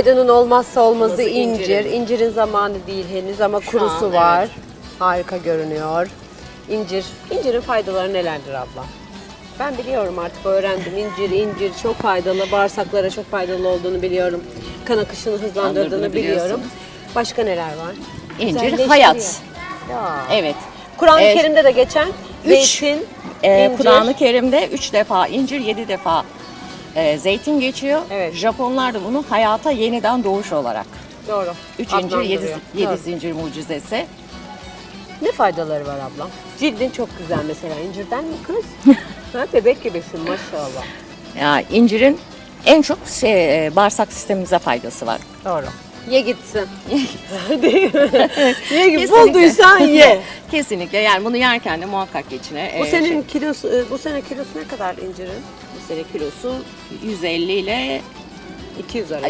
Günaydın'ın olmazsa olmazı Olmazı incir. incirin. İncirin zamanı değil henüz ama Şu kurusu an, var. evet. Harika görünüyor. İncir. İncirin faydaları nelerdir abla? Ben biliyorum artık öğrendim. İncir, incir çok faydalı. Bağırsaklara çok faydalı olduğunu biliyorum. Kan akışını hızlandırdığını Hızlandırdığını biliyorum. biliyorsun. Başka neler var? İncir Güzelleştiriyor. hayat. Ya. Evet. Kur'an-ı Ee, Kerim'de de geçen üç, zeytin, Ee, incir. Kur'an-ı Kerim'de 3 defa incir, 7 defa e, zeytin geçiyor. Evet. Japonlar da bunu hayata yeniden doğuş olarak. Doğru. 3 incir, 7, Adlandırıyor. 7 Doğru. zincir mucizesi. Ne faydaları var ablam? Cildin çok güzel mesela. İncirden mi kız? ha, bebek gibisin maşallah. Ya incirin en çok şey, e, bağırsak sistemimize faydası var. Doğru. Ye gitsin. Değil mi? Ye git. Kesinlikle. Bulduysan ye. Kesinlikle yani bunu yerken de muhakkak içine. Bu e, senin şey, kilosu, e, bu sene kilosu ne kadar incirin? bu sene kilosu 150 ile 200 arası.